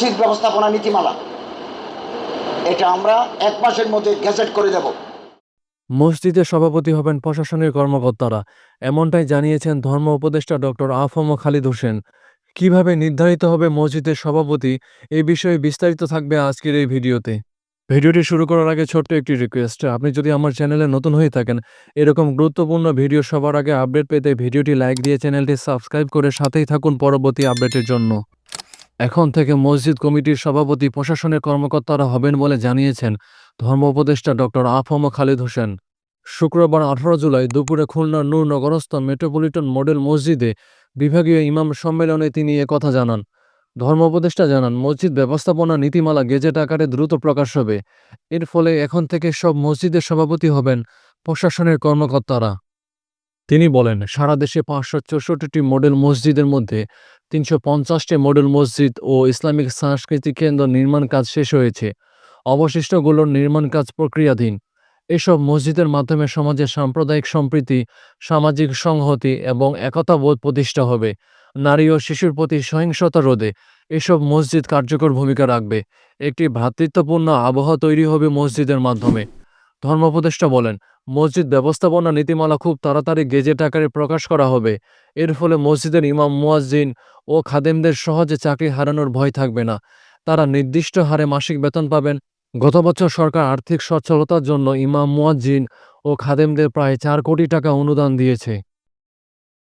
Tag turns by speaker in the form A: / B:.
A: মসজিদ ব্যবস্থাপনা নীতিমালা। এটা আমরা এক মাসের মধ্যে গ্যাজেট করে দেব।
B: মসজিদের সভাপতি হবেন প্রশাসনের কর্মকর্তারা। এমনটাই জানিয়েছেন ধর্ম উপদেষ্টা ডক্টর আফম খালিদ হোসেন। কীভাবে নির্ধারিত হবে মসজিদের সভাপতি, এ বিষয়ে বিস্তারিত থাকবে আজকের এই ভিডিওতে। ভিডিওটি শুরু করার আগে ছোট্ট একটি রিকোয়েস্ট আপনি যদি আমার চ্যানেলে নতুন হয়ে থাকেন, এরকম গুরুত্বপূর্ণ ভিডিও সবার আগে আপডেট পেতে ভিডিওটি লাইক দিয়ে চ্যানেলটি সাবস্ক্রাইব করে সাথেই থাকুন পরবর্তী আপডেটের জন্য। এখন থেকে মসজিদ কমিটির সভাপতি, প্রশাসনের কর্মকর্তারা হবেন বলে জানিয়েছেন ধর্ম উপদেষ্টা ডক্টর আফম খালিদ হোসেন। শুক্রবার আঠারো জুলাই দুপুরে খুলনার নূরনগরস্থ মেট্রোপলিটন মডেল মসজিদে বিভাগীয় ইমাম সম্মেলনে তিনি কথা জানান। ধর্ম উপদেষ্টা জানান, মসজিদ ব্যবস্থাপনা, নীতিমালা, গেজেট আকারে দ্রুত প্রকাশ হবে। এর ফলে এখন থেকে সব মসজিদের সভাপতি হবেন প্রশাসনের কর্মকর্তারা। তিনি বলেন, সারা দেশে পাঁচশো চৌষট্টিটি মডেল মসজিদের মধ্যে তিনশো পঞ্চাশটি মডেল মসজিদ ও ইসলামিক সাংস্কৃতিক কেন্দ্র নির্মাণ কাজ শেষ হয়েছে। অবশিষ্টগুলোর নির্মাণ কাজ প্রক্রিয়াধীন। এসব মসজিদের মাধ্যমে সমাজের সাম্প্রদায়িক সম্প্রীতি, সামাজিক সংহতি এবং একতাবোধ প্রতিষ্ঠা হবে। নারী ও শিশুর প্রতি সহিংসতা রোধে এসব মসজিদ কার্যকর ভূমিকা রাখবে। একটি ভ্রাতৃত্বপূর্ণ আবহাওয়া তৈরি হবে মসজিদের মাধ্যমে। ধর্মোপদেষ্টা বলেন মসজিদ ব্যবস্থাপনা নীতিমালা খুব তাড়াতাড়ি গেজেট আকারে প্রকাশ করা হবে। এর ফলে মসজিদের ইমাম, মুয়াজ্জিন ও খাদেমদের সহজে চাকরি হারানোর ভয় থাকবে না। তারা নির্দিষ্ট হারে মাসিক বেতন পাবেন। গত বছর সরকার আর্থিক সচ্ছলতার জন্য ইমাম, মুয়াজ্জিন ও খাদেমদের প্রায় চার কোটি টাকা অনুদান দিয়েছে।